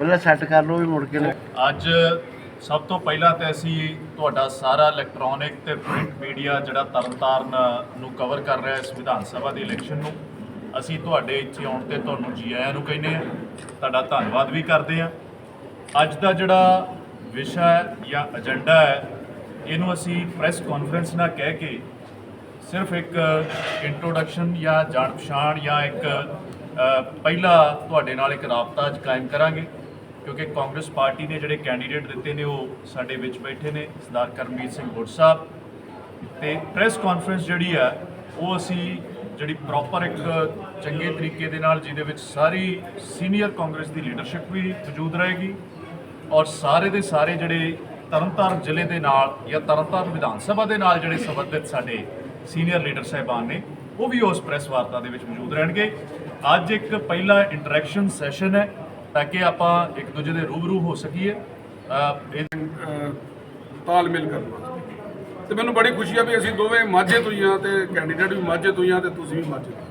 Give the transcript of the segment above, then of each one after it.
ਪਹਿਲਾਂ ਸੈੱਟ ਕਰ ਲਓ ਵੀ ਮੁੜ ਕੇ ਨਾ। ਅੱਜ ਸਭ ਤੋਂ ਪਹਿਲਾਂ ਤੇ ਅਸੀਂ ਤੁਹਾਡਾ ਸਾਰਾ ਇਲੈਕਟ੍ਰੋਨਿਕ ਤੇ ਪ੍ਰਿੰਟ ਮੀਡੀਆ ਜਿਹੜਾ ਤਰਨਤਾਰਨ ਨੂੰ ਕਵਰ ਕਰ ਰਿਹਾ ਇਸ ਵਿਧਾਨ ਸਭਾ ਦੀ ਇਲੈਕਸ਼ਨ ਨੂੰ ਅਸੀਂ ਤੁਹਾਡੇ ਇੱਥੇ ਆਉਣ ਤੇ ਤੁਹਾਨੂੰ ਜੀ ਆਇਆਂ ਨੂੰ ਕਹਿੰਦੇ ਆ ਤੁਹਾਡਾ ਧੰਨਵਾਦ ਵੀ ਕਰਦੇ ਆ ਅੱਜ ਦਾ ਜਿਹੜਾ ਵਿਸ਼ਾ ਹੈ ਜਾਂ ਏਜੰਡਾ ਹੈ ਇਹਨੂੰ ਅਸੀਂ ਪ੍ਰੈਸ ਕਾਨਫਰੰਸ ਨਾਲ ਕਹਿ ਕੇ ਸਿਰਫ ਇੱਕ ਇੰਟਰੋਡਕਸ਼ਨ ਜਾਂ ਜਾਣ ਪਛਾਣ ਜਾਂ ਇੱਕ ਅ, ਪਹਿਲਾ ਤੁਹਾਡੇ ਨਾਲ ਇੱਕ ਰਾਬਤਾ ਅੱਜ ਕਾਇਮ ਕਰਾਂਗੇ। ਕਿਉਂਕਿ ਕਾਂਗਰਸ ਪਾਰਟੀ ਨੇ ਜਿਹੜੇ ਕੈਂਡੀਡੇਟ ਦਿੱਤੇ ਨੇ, ਉਹ ਸਾਡੇ ਵਿੱਚ ਬੈਠੇ ਨੇ, ਸਰਦਾਰ ਕਰਮਜੀਤ ਸਿੰਘ ਗੁੱਟ ਸਾਹਿਬ। ਤੇ ਪ੍ਰੈਸ ਕਾਨਫਰੰਸ ਜਿਹੜੀ ਹੈ ਉਹ ਅਸੀਂ ਜਿਹੜੀ ਪ੍ਰੋਪਰ ਇੱਕ ਚੰਗੇ ਤਰੀਕੇ ਦੇ ਨਾਲ, ਜਿਹਦੇ ਵਿੱਚ ਸਾਰੀ ਸੀਨੀਅਰ ਕਾਂਗਰਸ ਦੀ ਲੀਡਰਸ਼ਿਪ ਵੀ ਮੌਜੂਦ ਰਹੇਗੀ ਔਰ ਸਾਰੇ ਦੇ ਸਾਰੇ ਜਿਹੜੇ ਤਰਨਤਾਰਨ ਜ਼ਿਲ੍ਹੇ ਦੇ ਨਾਲ ਜਾਂ ਤਰਨਤਾਰਨ ਵਿਧਾਨ ਸਭਾ ਦੇ ਨਾਲ ਜਿਹੜੇ ਸੰਬੰਧਿਤ ਸਾਡੇ ਸੀਨੀਅਰ ਲੀਡਰ ਸਾਹਿਬਾਨ ਨੇ, ਉਹ ਵੀ ਉਸ ਪ੍ਰੈਸ ਵਾਰਤਾ ਦੇ ਵਿੱਚ ਮੌਜੂਦ ਰਹਿਣਗੇ। ਅੱਜ ਇੱਕ ਪਹਿਲਾ ਇੰਟਰੈਕਸ਼ਨ ਸੈਸ਼ਨ ਹੈ। ਤਾਂ ਕਿ ਆਪਾਂ ਇੱਕ ਦੂਜੇ ਦੇ ਰੂਬਰੂ ਹੋ ਸਕੀਏ ਇਹ ਤਾਲਮੇਲ ਕਰਨ ਵਾਸਤੇ। ਤੇ ਮੈਨੂੰ ਬੜੀ ਖੁਸ਼ੀ ਆ ਵੀ ਅਸੀਂ ਦੋਵੇਂ ਮਾਝੇ ਤੋਂ ਹੀ ਆ ਤੇ ਕੈਂਡੀਡੇਟ ਵੀ ਮਾਝੇ ਤੋਂ ਹੀ ਆ ਤੇ ਤੁਸੀਂ ਵੀ ਮਾਝੇ ਤੋਂ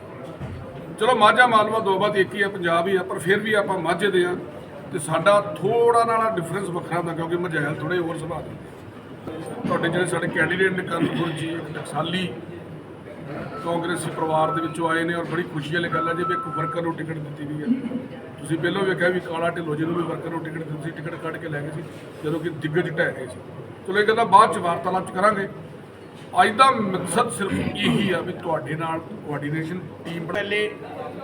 ਚਲੋ ਮਾਝਾ ਮਾਲਵਾ ਦੋ ਬਾਤ ਇੱਕ ਹੀ ਆ, ਪੰਜਾਬ ਹੀ ਆ, ਪਰ ਫਿਰ ਵੀ ਆਪਾਂ ਮਾਝੇ ਦੇ ਆ ਤੇ ਸਾਡਾ ਥੋੜਾ ਨਾਲ ਡਿਫਰੈਂਸ ਵੱਖਰਾ ਹੁੰਦਾ ਕਿਉਂਕਿ ਮਜੈਲ ਥੋੜੇ ਹੋਰ ਸੁਭਾਅ ਦੇ। ਤੁਹਾਡੇ ਜਿਹੜੇ ਸਾਡੇ ਕੈਂਡੀਡੇਟ ਨੇ ਕਰਨਪੁਰ ਜੀ ਟਕਸਾਲੀ ਕਾਂਗਰਸੀ ਪਰਿਵਾਰ ਦੇ ਵਿੱਚੋਂ ਆਏ ਨੇ ਔਰ ਬੜੀ ਖੁਸ਼ੀ ਵਾਲੀ ਗੱਲ ਹੈ ਜੇ ਵੀ ਇੱਕ ਵਰਕਰ ਨੂੰ ਟਿਕਟ ਦਿੱਤੀ ਗਈ ਹੈ। ਤੁਸੀਂ ਪਹਿਲਾਂ ਵੀ ਵੇਖਿਆ ਵੀ ਕਾਲਾ ਢਿੱਲੋਂ ਜੀ ਨੂੰ ਵੀ ਵਰਕਰ ਨੂੰ ਟਿਕਟ ਦਿੱਤੀ ਸੀ, ਟਿਕਟ ਕੱਢ ਕੇ ਲੈ ਗਏ ਸੀ, ਜਦੋਂ ਕਿ ਦਿੱਗਜ ਢਹਿ ਗਏ ਸੀ। ਚਲੋ ਇਹ ਗੱਲਾਂ ਬਾਅਦ ਚ ਵਾਰਤਾਲਾਪ ਚ ਕਰਾਂਗੇ। ਅੱਜ ਦਾ ਮਕਸਦ ਸਿਰਫ ਇਹੀ ਆ ਵੀ ਤੁਹਾਡੇ ਨਾਲ ਕੋਆਰਡੀਨੇਸ਼ਨ ਟੀਮ ਪਹਿਲੇ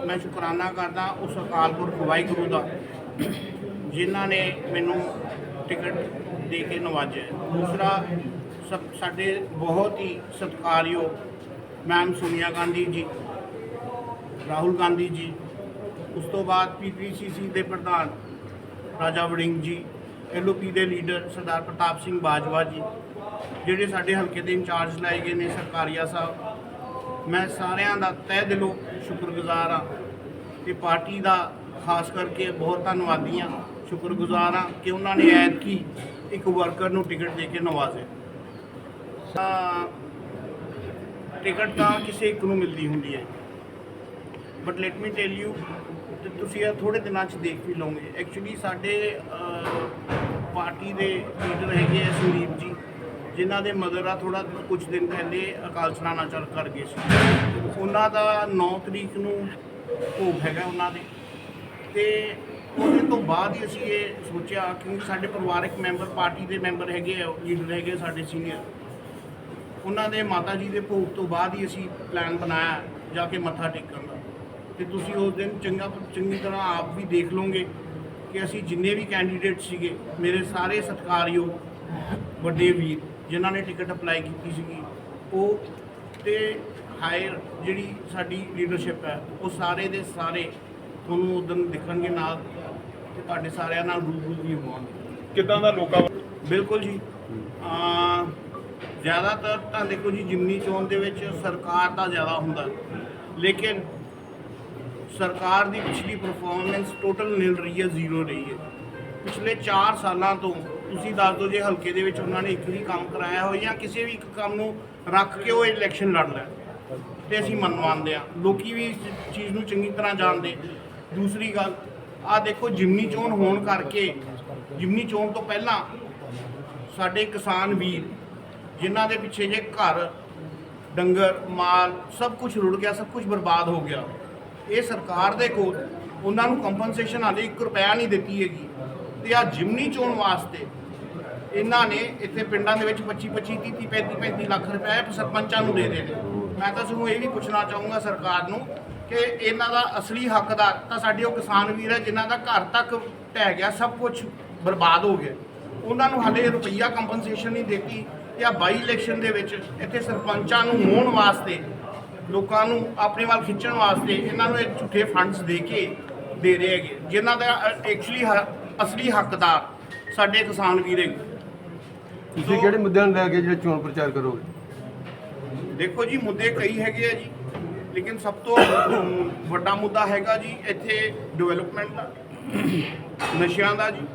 ਮੈਂ ਸ਼ੁਕਰਾਨਾ ਕਰਦਾ ਉਸ ਅਕਾਲ ਪੁਰਖ ਵਾਹਿਗੁਰੂ ਦਾ, ਜਿਨ੍ਹਾਂ ਨੇ ਮੈਨੂੰ ਟਿਕਟ ਦੇ ਕੇ ਨਵਾਜਿਆ। ਦੂਸਰਾ, ਸਭ ਸਾਡੇ ਬਹੁਤ ਹੀ ਸਤਿਕਾਰਯੋਗ ਮੈਮ ਸੋਨੀਆ ਗਾਂਧੀ ਜੀ, ਰਾਹੁਲ ਗਾਂਧੀ ਜੀ, ਉਸ ਤੋਂ ਬਾਅਦ ਪੀਪੀਸੀਸੀ ਦੇ ਪ੍ਰਧਾਨ ਰਾਜਾ ਵੜਿੰਗ ਜੀ ਐਲਓਪੀ ਦੇ ਲੀਡਰ ਸਰਦਾਰ ਪ੍ਰਤਾਪ ਸਿੰਘ ਬਾਜਵਾ ਜੀ, ਜਿਹੜੇ ਸਾਡੇ ਹਲਕੇ ਦੇ ਇੰਚਾਰਜ ਲਾਏ ਗਏ ਨੇ ਸਰਕਾਰੀਆ ਸਾਹਿਬ। ਮੈਂ ਸਾਰਿਆਂ ਦਾ ਤਹਿ ਦਿਲੋਂ ਸ਼ੁਕਰਗੁਜ਼ਾਰ ਹਾਂ ਤੇ ਪਾਰਟੀ ਦਾ ਖਾਸ ਕਰਕੇ ਬਹੁਤ ਧੰਨਵਾਦੀ ਹਾਂ, ਸ਼ੁਕਰਗੁਜ਼ਾਰ ਹਾਂ ਕਿ ਉਹਨਾਂ ਨੇ ਐਤਕੀ ਇੱਕ ਵਰਕਰ ਨੂੰ ਟਿਕਟ ਦੇ ਕੇ ਨਵਾਜ਼ਿਆ। ਤਾਂ ਟਿਕਟ ਤਾਂ ਕਿਸੇ ਇੱਕ ਨੂੰ ਮਿਲਦੀ ਹੁੰਦੀ ਹੈ but let me tell you ਤੁਸੀਂ ਇਹ ਥੋੜੇ ਦਿਨਾਂ 'ਚ ਦੇਖ ਵੀ ਲਓਗੇ। ਐਕਚੁਅਲੀ ਸਾਡੇ ਪਾਰਟੀ ਦੇ ਲੀਡਰ ਹੈਗੇ ਆ ਸੰਦੀਪ ਜੀ, ਜਿਨ੍ਹਾਂ ਦੇ ਮਦਰ ਆ ਥੋੜਾ ਕੁਝ ਦਿਨ ਪਹਿਲੇ ਅਕਾਲ ਚਲਾਣਾ ਚੱਲ ਕਰ ਗਏ ਸੀ। ਉਹਨਾਂ ਦਾ 9 ਤਰੀਕ ਨੂੰ ਭੋਗ ਹੈਗਾ ਉਹਨਾਂ ਦੇ। ਤੇ ਉਹਦੇ ਤੋਂ ਬਾਅਦ ਹੀ ਅਸੀਂ ਇਹ ਸੋਚਿਆ ਕਿ ਸਾਡੇ ਪਰਿਵਾਰਕ ਮੈਂਬਰ ਪਾਰਟੀ ਦੇ ਮੈਂਬਰ ਹੈਗੇ ਆ ਲੀਡਰ ਹੈਗੇ ਸਾਡੇ ਸੀਨੀਅਰ ਉਹਨਾਂ ਦੇ ਮਾਤਾ ਜੀ ਦੇ ਭੋਗ ਤੋਂ ਬਾਅਦ ਹੀ ਅਸੀਂ ਪਲਾਨ ਬਣਾਇਆ ਜਾ ਕੇ ਮੱਥਾ ਟੇਕਣ ਦਾ। ਤੇ ਤੁਸੀਂ ਉਸ ਦਿਨ ਚੰਗਾ ਚੰਗੀ ਤਰ੍ਹਾਂ ਆਪ ਵੀ ਦੇਖ ਲਓਗੇ ਕਿ ਅਸੀਂ ਜਿੰਨੇ ਵੀ ਕੈਂਡੀਡੇਟ ਸੀਗੇ ਮੇਰੇ ਸਾਰੇ ਸਤਿਕਾਰਯੋਗ ਵੱਡੇ ਵੀਰ ਜਿਨ੍ਹਾਂ ਨੇ ਟਿਕਟ ਅਪਲਾਈ ਕੀਤੀ ਸੀਗੀ ਉਹ ਤੇ ਹਾਇਰ ਜਿਹੜੀ ਸਾਡੀ ਲੀਡਰਸ਼ਿਪ ਹੈ ਉਹ ਸਾਰੇ ਦੇ ਸਾਰੇ ਤੁਹਾਨੂੰ ਉਸ ਦਿਨ ਦਿਖਣਗੇ ਨਾਲ ਤੇ ਤੁਹਾਡੇ ਸਾਰਿਆਂ ਨਾਲ ਰੂਬਰੂ ਵੀ ਹੋਵਾਂਗੇ। ਕਿਦਾਂ ਦਾ ਲੋਕਾਂ ਬਿਲਕੁਲ ਜੀ। ਅਮ ਜ਼ਿਆਦਾਤਰ ਤਾਂ ਦੇਖੋ ਜੀ ਜਿਮਨੀ ਚੋਣ ਦੇ ਵਿੱਚ ਸਰਕਾਰ ਦਾ ਜ਼ਿਆਦਾ ਹੁੰਦਾ। ਲੇਕਿਨ ਸਰਕਾਰ ਦੀ ਪਿਛਲੀ ਪਰਫਾਰਮੈਂਸ ਟੋਟਲ ਨਿਲ ਰਹੀ ਹੈ ਜ਼ੀਰੋ ਰਹੀ ਹੈ। ਪਿਛਲੇ 4 ਸਾਲਾਂ ਤੋਂ ਤੁਸੀਂ ਦੱਸ ਦਿਓ ਜੇ ਹਲਕੇ ਦੇ ਵਿੱਚ ਉਹਨਾਂ ਨੇ ਇੱਕ ਵੀ ਕੰਮ ਕਰਾਇਆ ਹੋਇਆ ਜਾਂ ਕਿਸੇ ਵੀ ਇੱਕ ਕੰਮ ਨੂੰ ਰੱਖ ਕੇ ਉਹ ਇਲੈਕਸ਼ਨ ਲੜ ਲੈ ਤੇ ਅਸੀਂ ਮੰਨ ਮੰਨਦੇ ਆ ਲੋਕੀ ਵੀ ਇਸ ਚੀਜ਼ ਨੂੰ ਚੰਗੀ ਤਰ੍ਹਾਂ ਜਾਣਦੇ। ਦੂਸਰੀ ਗੱਲ ਆ ਦੇਖੋ ਜਿਮਨੀ ਚੋਣ ਹੋਣ ਕਰਕੇ ਜਿਮਨੀ ਚੋਣ ਤੋਂ ਪਹਿਲਾਂ ਸਾਡੇ ਕਿਸਾਨ ਵੀਰ ਜਿਨ੍ਹਾਂ ਦੇ ਪਿੱਛੇ ਜੇ ਘਰ, ਡੰਗਰ, ਮਾਲ, ਸਭ ਕੁਝ ਰੁੜ ਗਿਆ, ਸਭ ਕੁਝ ਬਰਬਾਦ ਹੋ ਗਿਆ। ਇਹ ਸਰਕਾਰ ਦੇ ਕੋਲ ਉਹਨਾਂ ਨੂੰ ਕੰਪਨਸੇਸ਼ਨ ਹਾਲੇ 1 ਰੁਪਿਆ ਨਹੀਂ ਦਿੱਤੀ ਹੈਗੀ। ਤੇ ਆ ਜਿਮਨੀ ਚੋਣ ਵਾਸਤੇ ਇਹਨਾਂ ਨੇ ਇੱਥੇ ਪਿੰਡਾਂ ਦੇ ਵਿੱਚ 25 25 30 35 35 ਲੱਖ ਰੁਪਏ ਸਰਪੰਚਾਂ ਨੂੰ ਦੇ ਦੇਣੇ। ਮੈਂ ਤਾਂ ਤੁਹਾਨੂੰ ਇਹ ਵੀ ਪੁੱਛਣਾ ਚਾਹੂੰਗਾ ਸਰਕਾਰ ਨੂੰ ਕਿ ਇਹਨਾਂ ਦਾ ਅਸਲੀ ਹੱਕਦਾਰ ਤਾਂ ਸਾਡੇ ਉਹ ਕਿਸਾਨ ਵੀਰ ਹੈ, ਜਿਨ੍ਹਾਂ ਦਾ ਘਰ ਤੱਕ ਢਹਿ ਗਿਆ, ਸਭ ਕੁਝ ਬਰਬਾਦ ਹੋ ਗਿਆ। ਉਹਨਾਂ ਨੂੰ ਹਾਲੇ ਰੁਪਈਆ ਕੰਪਨਸੇਸ਼ਨ ਨਹੀਂ ਦਿੱਤੀ। ਜਾਂ ਬਾਈ ਇਲੈਕਸ਼ਨ ਦੇ ਵਿੱਚ ਇੱਥੇ ਸਰਪੰਚਾਂ ਨੂੰ ਮੋਹਣ ਵਾਸਤੇ ਲੋਕਾਂ ਨੂੰ ਆਪਣੇ ਵੱਲ ਖਿੱਚਣ ਵਾਸਤੇ ਇਹਨਾਂ ਨੂੰ ਇਹ ਝੂਠੇ ਫੰਡਸ ਦੇ ਕੇ ਦੇ ਰਹੇ ਹੈਗੇ। ਜਿਨ੍ਹਾਂ ਦਾ ਐਕਚੁਅਲੀ ਅਸਲੀ ਹੱਕਦਾਰ ਸਾਡੇ ਕਿਸਾਨ ਵੀਰ ਤੁਸੀਂ ਕਿਹੜੇ ਮੁੱਦਿਆਂ ਨੂੰ ਲੈ ਕੇ ਜਿਹੜਾ ਚੋਣ ਪ੍ਰਚਾਰ ਕਰੋਗੇ? ਦੇਖੋ ਜੀ ਮੁੱਦੇ ਕਈ ਹੈਗੇ ਆ ਜੀ ਲੇਕਿਨ ਸਭ ਤੋਂ ਵੱਡਾ ਮੁੱਦਾ ਹੈਗਾ ਜੀ ਇੱਥੇ ਡਿਵੈਲਪਮੈਂਟ ਦਾ ਨਸ਼ਿਆਂ ਦਾ ਜੀ।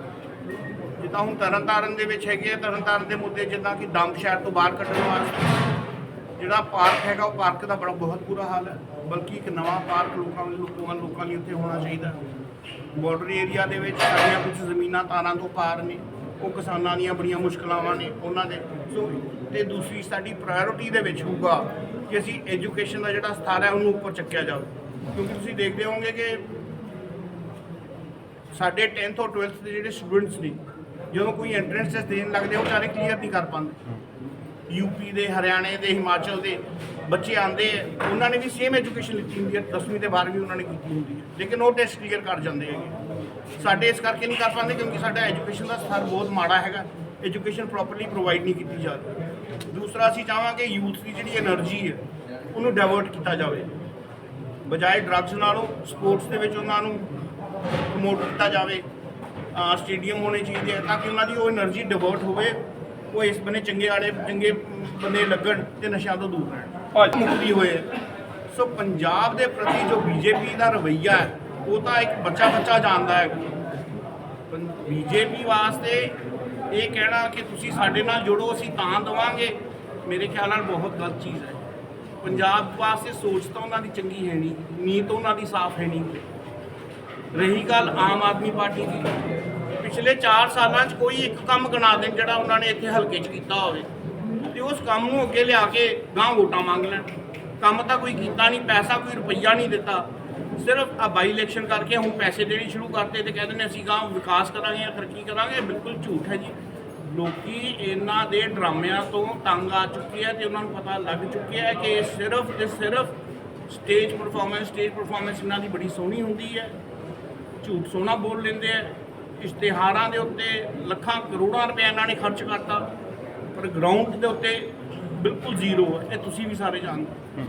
ਜਿੱਦਾਂ ਹੁਣ ਤਰਨਤਾਰਨ ਦੇ ਵਿੱਚ ਹੈਗੇ ਆ। ਤਰਨਤਾਰਨ ਦੇ ਮੁੱਦੇ ਜਿੱਦਾਂ ਕਿ ਡੰਪ ਸ਼ਹਿਰ ਤੋਂ ਬਾਹਰ ਕੱਢਣ ਵਾਸਤੇ ਜਿਹੜਾ ਪਾਰਕ ਹੈਗਾ, ਉਹ ਪਾਰਕ ਦਾ ਬੜਾ ਬਹੁਤ ਬੁਰਾ ਹਾਲ ਹੈ। ਬਲਕਿ ਇੱਕ ਨਵਾਂ ਪਾਰਕ ਲੋਕਾਂ ਲਈ, ਲੋਕਾਂ ਲੋਕਾਂ ਲਈ ਉੱਥੇ ਹੋਣਾ ਚਾਹੀਦਾ ਬਾਰਡਰ ਏਰੀਆ ਦੇ ਵਿੱਚ ਸਾਡੀਆਂ ਕੁਝ ਜ਼ਮੀਨਾਂ ਤਾਰਾਂ ਤੋਂ ਪਾਰ ਨੇ। ਉਹ ਕਿਸਾਨਾਂ ਦੀਆਂ ਬੜੀਆਂ ਮੁਸ਼ਕਲਾਵਾਂ ਨੇ ਉਹਨਾਂ ਦੇ। ਸੋ ਤੇ ਦੂਸਰੀ ਸਾਡੀ ਪ੍ਰਾਇੋਰਟੀ ਦੇ ਵਿੱਚ ਹੋਊਗਾ ਕਿ ਅਸੀਂ ਐਜੂਕੇਸ਼ਨ ਦਾ ਜਿਹੜਾ ਸਥਾਨ ਹੈ, ਉਹਨੂੰ ਉੱਪਰ ਚੱਕਿਆ ਜਾਵੇ। ਕਿਉਂਕਿ ਤੁਸੀਂ ਦੇਖਦੇ ਹੋਵੋਗੇ ਕਿ ਸਾਡੇ 10th ਔਰ 12th ਦੇ ਜਿਹੜੇ ਸਟੂਡੈਂਟਸ ਨੇ ਜਦੋਂ ਕੋਈ ਐਂਟਰੈਂਸ ਟੈਸਟ ਦੇਣ ਲੱਗਦੇ ਉਹ ਚਾਰੇ ਕਲੀਅਰ ਨਹੀਂ ਕਰ ਪਾਉਂਦੇ। ਯੂਪੀ ਦੇ, ਹਰਿਆਣੇ ਦੇ, ਹਿਮਾਚਲ ਦੇ ਬੱਚੇ ਆਂਦੇ ਉਹਨਾਂ ਨੇ ਵੀ ਸੇਮ ਐਜੂਕੇਸ਼ਨ ਲਿੱਤੀ ਹੁੰਦੀ ਹੈ ਦਸਵੀਂ ਤੇ 12ਵੀਂ ਉਹਨਾਂ ਨੇ ਕੀਤੀ ਹੁੰਦੀ ਹੈ ਲੇਕਿਨ ਉਹ ਟੈਸਟ ਕਲੀਅਰ ਕਰ ਜਾਂਦੇ ਹੈਗੇ ਸਾਡੇ ਇਸ ਕਰਕੇ ਨਹੀਂ ਕਰ ਪਾਉਂਦੇ ਕਿਉਂਕਿ ਸਾਡਾ ਐਜੂਕੇਸ਼ਨ ਦਾ ਸਤਰ ਬਹੁਤ ਮਾੜਾ ਹੈਗਾ। ਐਜੂਕੇਸ਼ਨ ਪ੍ਰੋਪਰਲੀ ਪ੍ਰੋਵਾਈਡ ਨਹੀਂ ਕੀਤੀ ਜਾਂਦੀ ਦੂਸਰਾ, ਅਸੀਂ ਚਾਹਾਂਗੇ ਯੂਥ ਦੀ ਜਿਹੜੀ એનર્ਜੀ ਹੈ ਉਹਨੂੰ ਡਾਇਵਰਟ ਕੀਤਾ ਜਾਵੇ। ਬਜਾਏ ਡਰੱਗਸ ਨਾਲੋਂ ਸਪੋਰਟਸ ਦੇ ਵਿੱਚ ਉਹਨਾਂ ਨੂੰ ਪ੍ਰਮੋਟ ਕੀਤਾ ਜਾਵੇ। ਸਟੇਡੀਅਮ ਹੋਣੇ ਚਾਹੀਦੇ ਆ ਤਾਂ ਕਿ ਉਹਨਾਂ ਦੀ ਉਹ એનર્ਜੀ ਡਿਵਰਟ ਹੋਵੇ ਉਹ ਇਸ ਬਨੇ ਚੰਗੇ ਵਾਲੇ ਚੰਗੇ ਬੰਦੇ ਲੱਗਣ ਤੇ ਨਸ਼ਿਆਂ ਤੋਂ ਦੂਰ ਰਹਿਣ। ਮੁਕਤੀ ਹੋਏ। ਸੋ ਪੰਜਾਬ ਦੇ ਪ੍ਰਤੀ ਜੋ ਬੀਜੇਪੀ ਦਾ ਰਵਈਆ ਹੈ ਉਹ ਤਾਂ ਇੱਕ ਬੱਚਾ ਬੱਚਾ ਜਾਣਦਾ ਹੈ। ਬੀਜੇਪੀ ਵਾਸਤੇ ਇਹ ਕਹਿਣਾ ਕਿ ਤੁਸੀਂ ਸਾਡੇ ਨਾਲ ਜੁੜੋ ਅਸੀਂ ਤਾਂ ਦਵਾਂਗੇ। ਮੇਰੇ ਖਿਆਲ ਨਾਲ ਬਹੁਤ ਗਲਤ ਚੀਜ਼ ਹੈ। ਪੰਜਾਬ ਵਾਸਤੇ ਸੋਚ ਤਾਂ ਉਹਨਾਂ ਦੀ ਚੰਗੀ ਹੈ ਨਹੀਂ ਨੀਤ ਉਹਨਾਂ ਦੀ ਸਾਫ਼ ਹੈ ਨਹੀਂ। ਰਹੀ ਗੱਲ ਆਮ ਆਦਮੀ ਪਾਰਟੀ ਦੀ। ਪਿਛਲੇ 4 ਸਾਲਾਂ 'ਚ ਕੋਈ ਇੱਕ ਕੰਮ ਗਣਾ ਦੇਣ ਜਿਹੜਾ ਉਹਨਾਂ ਨੇ ਇੱਥੇ ਹਲਕੇ 'ਚ ਕੀਤਾ ਹੋਵੇ, ਤੇ ਉਸ ਕੰਮ ਨੂੰ ਅੱਗੇ ਲਿਆ ਕੇ ਗਾਂ ਵੋਟਾਂ ਮੰਗ ਲੈਣ। ਕੰਮ ਤਾਂ ਕੋਈ ਕੀਤਾ ਨਹੀਂ, ਪੈਸਾ ਕੋਈ ਰੁਪਈਆ ਨਹੀਂ ਦਿੱਤਾ। ਸਿਰਫ ਆ ਬਾਈ ਇਲੈਕਸ਼ਨ ਕਰਕੇ ਹੁਣ ਪੈਸੇ ਦੇਣੇ ਸ਼ੁਰੂ ਕਰਤੇ ਤੇ ਕਹਿੰਦੇ ਨੇ ਅਸੀਂ ਗਾਂ ਵਿਕਾਸ ਕਰਾਂਗੇ ਜਾਂ ਤਰੱਕੀ ਕਰਾਂਗੇ ਬਿਲਕੁਲ ਝੂਠ ਹੈ ਜੀ। ਲੋਕੀ ਇਹਨਾਂ ਦੇ ਡਰਾਮਿਆਂ ਤੋਂ ਤੰਗ ਆ ਚੁੱਕੇ ਆ ਤੇ ਉਹਨਾਂ ਨੂੰ ਪਤਾ ਲੱਗ ਚੁੱਕਿਆ ਹੈ ਕਿ ਸਿਰਫ ਤੇ ਸਿਰਫ ਸਟੇਜ ਪਰਫਾਰਮੈਂਸ ਸਟੇਜ ਪਰਫਾਰਮੈਂਸ ਇਹਨਾਂ ਦੀ ਬੜੀ ਸੋਹਣੀ ਹੁੰਦੀ ਹੈ। ਝੂਠ ਸੋਨਾ ਬੋਲ ਲੈਂਦੇ ਆ। ਇਸ਼ਤਿਹਾਰਾਂ ਦੇ ਉੱਤੇ ਲੱਖਾਂ ਕਰੋੜਾਂ ਰੁਪਏ ਇਹਨਾਂ ਨੇ ਖਰਚ ਕਰਤਾ। ਪਰ ਗਰਾਊਂਡ ਦੇ ਉੱਤੇ ਬਿਲਕੁਲ ਜ਼ੀਰੋ ਹੈ ਇਹ ਤੁਸੀਂ ਵੀ ਸਾਰੇ ਜਾਣਦੇ ਹੋ।